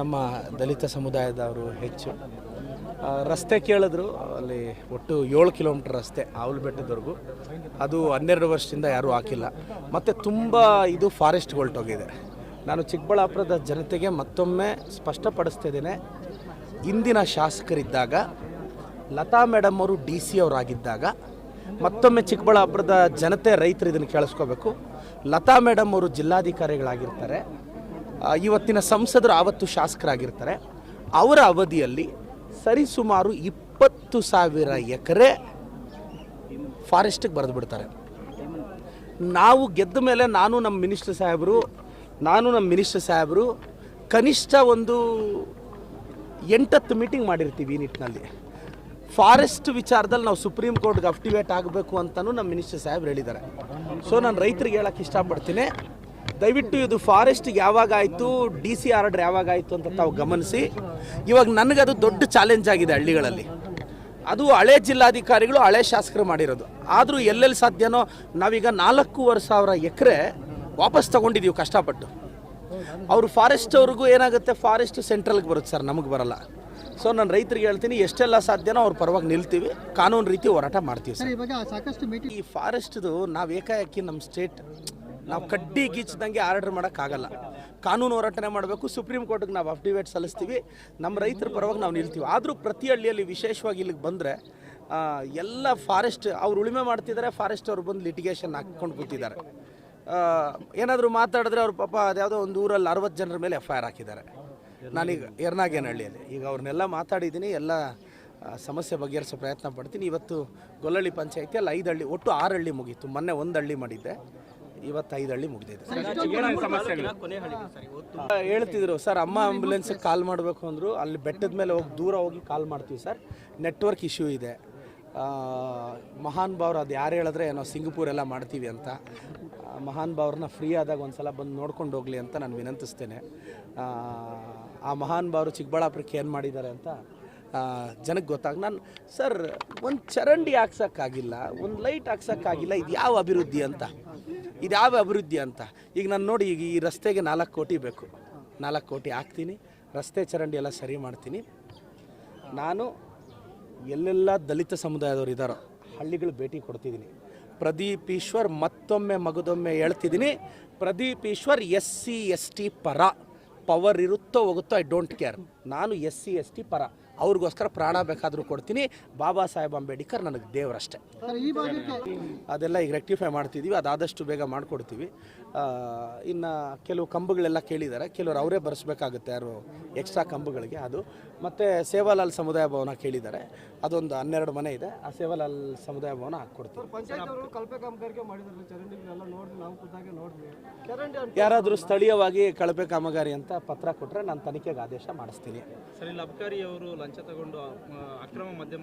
ನಮ್ಮ ದಲಿತ ಸಮುದಾಯದವರು ಹೆಚ್ಚು. ರಸ್ತೆ ಕೇಳಿದ್ರು, ಅಲ್ಲಿ ಒಟ್ಟು ಏಳು ಕಿಲೋಮೀಟರ್ ರಸ್ತೆ ಆವಲು ಬೆಟ್ಟದವರೆಗೂ ಅದು ಹನ್ನೆರಡು ವರ್ಷದಿಂದ ಯಾರೂ ಹಾಕಿಲ್ಲ. ಮತ್ತು ತುಂಬ ಇದು ಫಾರೆಸ್ಟ್ ಹೊಲ್ಟೋಗಿದೆ ನಾನು ಚಿಕ್ಕಬಳ್ಳಾಪುರದ ಜನತೆಗೆ ಮತ್ತೊಮ್ಮೆ ಸ್ಪಷ್ಟಪಡಿಸ್ತಿದ್ದೇನೆ, ಇಂದಿನ ಶಾಸಕರಿದ್ದಾಗ, ಲತಾ ಮೇಡಮ್ ಅವರು ಡಿ ಸಿ ಅವರಾಗಿದ್ದಾಗ, ಮತ್ತೊಮ್ಮೆ ಚಿಕ್ಕಬಳ್ಳಾಪುರದ ಜನತೆ ರೈತರು ಇದನ್ನು ಕೇಳಿಸ್ಕೋಬೇಕು. ಲತಾ ಮೇಡಮ್ ಅವರು ಜಿಲ್ಲಾಧಿಕಾರಿಗಳಾಗಿರ್ತಾರೆ. ಇವತ್ತಿನ ಸಂಸದರು ಆವತ್ತು ಶಾಸಕರಾಗಿರ್ತಾರೆ. ಅವರ ಅವಧಿಯಲ್ಲಿ ಸರಿಸುಮಾರು ಇಪ್ಪತ್ತು ಸಾವಿರ ಎಕರೆ ಫಾರೆಸ್ಟಿಗೆ ಬರೆದು ಬಿಡ್ತಾರೆ. ನಾವು ಗೆದ್ದ ಮೇಲೆ ನಾನು ನಮ್ಮ ಮಿನಿಸ್ಟರ್ ಸಾಹೇಬರು, ನಾನು ನಮ್ಮ ಮಿನಿಸ್ಟರ್ ಸಾಹೇಬರು ಕನಿಷ್ಠ ಒಂದು ಎಂಟತ್ತು ಮೀಟಿಂಗ್ ಮಾಡಿರ್ತೀವಿ ಈ ನಿಟ್ಟಿನಲ್ಲಿ. ಫಾರೆಸ್ಟ್ ವಿಚಾರದಲ್ಲಿ ನಾವು ಸುಪ್ರೀಂ ಕೋರ್ಟ್ಗೆ ಅಫ್ಟಿವೇಟ್ ಆಗಬೇಕು ಅಂತಲೂ ನಮ್ಮ ಮಿನಿಸ್ಟರ್ ಸಾಹೇಬ್ರು ಹೇಳಿದ್ದಾರೆ. ಸೊ, ನಾನು ರೈತರಿಗೆ ಹೇಳೋಕ್ಕೆ ಇಷ್ಟಪಡ್ತೀನಿ. ದಯವಿಟ್ಟು ಇದು ಫಾರೆಸ್ಟ್ ಯಾವಾಗ ಆಯಿತು ಡಿ ಸಿ ಆರ್ಡರ್ ಯಾವಾಗ ಆಯಿತು ಅಂತ ತಾವು ಗಮನಿಸಿ. ಇವಾಗ ನನಗದು ದೊಡ್ಡ ಚಾಲೆಂಜ್ ಆಗಿದೆ ಹಳ್ಳಿಗಳಲ್ಲಿ. ಅದು ಹಳೆ ಜಿಲ್ಲಾಧಿಕಾರಿಗಳು ಹಳೆ ಶಾಸಕರು ಮಾಡಿರೋದು. ಆದರೂ ಎಲ್ಲೆಲ್ಲಿ ಸಾಧ್ಯನೋ ನಾವೀಗ ನಾಲ್ಕೂವರೆ ಸಾವಿರ ಎಕರೆ ವಾಪಸ್ ತಗೊಂಡಿದ್ದೀವಿ ಕಷ್ಟಪಟ್ಟು. ಅವರು ಫಾರೆಸ್ಟ್ ಅವ್ರಿಗೂ ಏನಾಗುತ್ತೆ ಫಾರೆಸ್ಟ್ ಸೆಂಟ್ರಲ್ಗೆ ಬರುತ್ತೆ ಸರ್ ನಮಗೆ ಬರಲ್ಲ. ಸೊ ನಾನು ರೈತರಿಗೆ ಹೇಳ್ತೀನಿ ಎಷ್ಟೆಲ್ಲ ಸಾಧ್ಯನೋ ಅವ್ರ ಪರವಾಗಿ ನಿಲ್ತೀವಿ ಕಾನೂನು ರೀತಿ ಹೋರಾಟ ಮಾಡ್ತೀವಿ ಸರ್. ಈ ಫಾರೆಸ್ಟ್ದು ನಾವು ಏಕಾಏಕಿ ನಮ್ಮ ಸ್ಟೇಟ್ ನಾವು ಕಡ್ಡಿ ಗೀಚ್ದಂಗೆ ಆರ್ಡರ್ ಮಾಡೋಕ್ಕಾಗಲ್ಲ. ಕಾನೂನು ಹೋರಾಟನೆ ಮಾಡಬೇಕು, ಸುಪ್ರೀಂ ಕೋರ್ಟ್ಗೆ ನಾವು ಅಫಿಡೇವಿಟ್ ಸಲ್ಲಿಸ್ತೀವಿ. ನಮ್ಮ ರೈತರ ಪರವಾಗಿ ನಾವು ನಿಲ್ತೀವಿ. ಆದರೂ ಪ್ರತಿ ಹಳ್ಳಿಯಲ್ಲಿ ವಿಶೇಷವಾಗಿ ಇಲ್ಲಿಗೆ ಬಂದರೆ ಎಲ್ಲ ಫಾರೆಸ್ಟ್ ಅವ್ರು ಉಳಿಮೆ ಮಾಡ್ತಿದ್ದಾರೆ, ಫಾರೆಸ್ಟ್ ಅವ್ರು ಬಂದು ಲಿಟಿಗೇಷನ್ ಹಾಕ್ಕೊಂಡು ಕೂತಿದ್ದಾರೆ. ಏನಾದರೂ ಮಾತಾಡಿದ್ರೆ ಅವ್ರ ಪಾಪ ಅದ್ಯಾವುದೋ ಒಂದು ಊರಲ್ಲಿ ಅರವತ್ತು ಜನರ ಮೇಲೆ ಎಫ್ ಐ ಆರ್ ಹಾಕಿದ್ದಾರೆ. ನಾನೀಗ ಎರ್ನಾಗೇನಹಳ್ಳಿಯಲ್ಲಿ ಈಗ ಅವ್ರನ್ನೆಲ್ಲ ಮಾತಾಡಿದ್ದೀನಿ, ಎಲ್ಲ ಸಮಸ್ಯೆ ಬಗೆಹರಿಸೋ ಪ್ರಯತ್ನ ಪಡ್ತೀನಿ. ಇವತ್ತು ಗೊಲ್ಲಳ್ಳಿ ಪಂಚಾಯತಿಯಲ್ಲಿ ಐದು ಹಳ್ಳಿ, ಒಟ್ಟು ಆರು ಹಳ್ಳಿ ಮುಗೀತು. ಮೊನ್ನೆ ಒಂದು ಹಳ್ಳಿ ಮಾಡಿದ್ದೆ. ಇವತ್ತು ಐದು ಹಳ್ಳಿ ಮುಗಿದಿದೆ ಹೇಳ್ತಿದ್ರು ಸರ್ ಅಮ್ಮ ಆಂಬ್ಯುಲೆನ್ಸ್ ಕಾಲ್ ಮಾಡಬೇಕು ಅಂದ್ರು. ಅಲ್ಲಿ ಬೆಟ್ಟದ ಮೇಲೆ ಹೋಗಿ ದೂರ ಹೋಗಿ ಕಾಲ್ ಮಾಡ್ತೀವಿ ಸರ್. ನೆಟ್ವರ್ಕ್ ಇಶ್ಯೂ ಇದೆ. ಆ, ಮಹಾನ್ ಭಾವ್ರು ಅದು ಯಾರು ಹೇಳಿದ್ರೆ ಏನೋ ಸಿಂಗಪೂರ್ ಎಲ್ಲ ಮಾಡ್ತೀವಿ ಅಂತ. ಮಹಾನ್ ಭಾವ್ರನ್ನ ಫ್ರೀ ಆದಾಗ ಒಂದು ಸಲ ಬಂದು ನೋಡ್ಕೊಂಡು ಹೋಗಲಿ ಅಂತ ನಾನು ವಿನಂತಿಸ್ತೇನೆ. ಆ, ಆ ಮಹಾನ್ ಭಾವರು ಚಿಕ್ಕಬಳ್ಳಾಪುರಕ್ಕೆ ಏನು ಮಾಡಿದ್ದಾರೆ ಅಂತ ಜನಕ್ಕೆ ಗೊತ್ತಾಗ ನಾನು ಸರ್ ಒಂದು ಚರಂಡಿ ಹಾಕ್ಸೋಕ್ಕಾಗಿಲ್ಲ ಒಂದು ಲೈಟ್ ಹಾಕ್ಸೋಕ್ಕಾಗಿಲ್ಲ ಇದು ಯಾವ ಅಭಿವೃದ್ಧಿ ಅಂತ? ಇದು ಯಾವ ಅಭಿವೃದ್ಧಿ ಅಂತ? ಈಗ ನಾನು ನೋಡಿ ಈಗ ಈ ರಸ್ತೆಗೆ ನಾಲ್ಕು ಕೋಟಿ ಬೇಕು. ನಾಲ್ಕು ಕೋಟಿ ಹಾಕ್ತೀನಿ. ರಸ್ತೆ ಚರಂಡಿ ಎಲ್ಲ ಸರಿ ಮಾಡ್ತೀನಿ. ನಾನು ಎಲ್ಲೆಲ್ಲ ದಲಿತ ಸಮುದಾಯದವರು ಇದ್ದಾರೋ ಹಳ್ಳಿಗಳು ಭೇಟಿ ಕೊಡ್ತಿದ್ದೀನಿ. ಪ್ರದೀಪ್ ಈಶ್ವರ್ ಮತ್ತೊಮ್ಮೆ ಮಗದೊಮ್ಮೆ ಹೇಳ್ತಿದ್ದೀನಿ. Pradeep Eshwar S C S T ಪರ. ಪವರ್ ಇರುತ್ತೋ ಹೋಗುತ್ತೋ ಐ ಡೋಂಟ್ ಕೇರ್ ನಾನು ಎಸ್ ಸಿ ಎಸ್ ಟಿ ಪರ. ಅವ್ರಿಗೋಸ್ಕರ ಪ್ರಾಣ ಬೇಕಾದರೂ ಕೊಡ್ತೀನಿ. ಬಾಬಾ ಸಾಹೇಬ್ ಅಂಬೇಡ್ಕರ್ ನನಗೆ ದೇವರಷ್ಟೇ. ಅದೆಲ್ಲ ಈಗ ರೆಕ್ಟಿಫೈ ಮಾಡ್ತಿದ್ದೀವಿ ಅದಾದಷ್ಟು ಬೇಗ ಮಾಡಿಕೊಡ್ತೀವಿ. ಇನ್ನು ಕೆಲವು ಕಂಬಗಳೆಲ್ಲ ಕೇಳಿದ್ದಾರೆ ಕೆಲವರು ಅವರೇ ಬರೆಸ್ಬೇಕಾಗುತ್ತೆ ಯಾರು ಎಕ್ಸ್ಟ್ರಾ ಕಂಬಗಳಿಗೆ ಅದು. ಮತ್ತು ಸೇವಾಲಾಲ್ ಸಮುದಾಯ ಭವನ ಕೇಳಿದ್ದಾರೆ ಅದೊಂದು ಹನ್ನೆರಡು ಮನೆ ಇದೆ ಆ ಸೇವಾಲಾಲ್ ಸಮುದಾಯ ಭವನ ಹಾಕ್ಕೊಡ್ತೀವಿ. ಯಾರಾದರೂ ಸ್ಥಳೀಯವಾಗಿ ಕಳಪೆ ಕಾಮಗಾರಿ ಅಂತ ಪತ್ರ ಕೊಟ್ಟರೆ ನಾನು ತನಿಖೆಗೆ ಆದೇಶ ಮಾಡಿಸ್ತೀನಿ. పంచతగుండు అక్రమ మద్య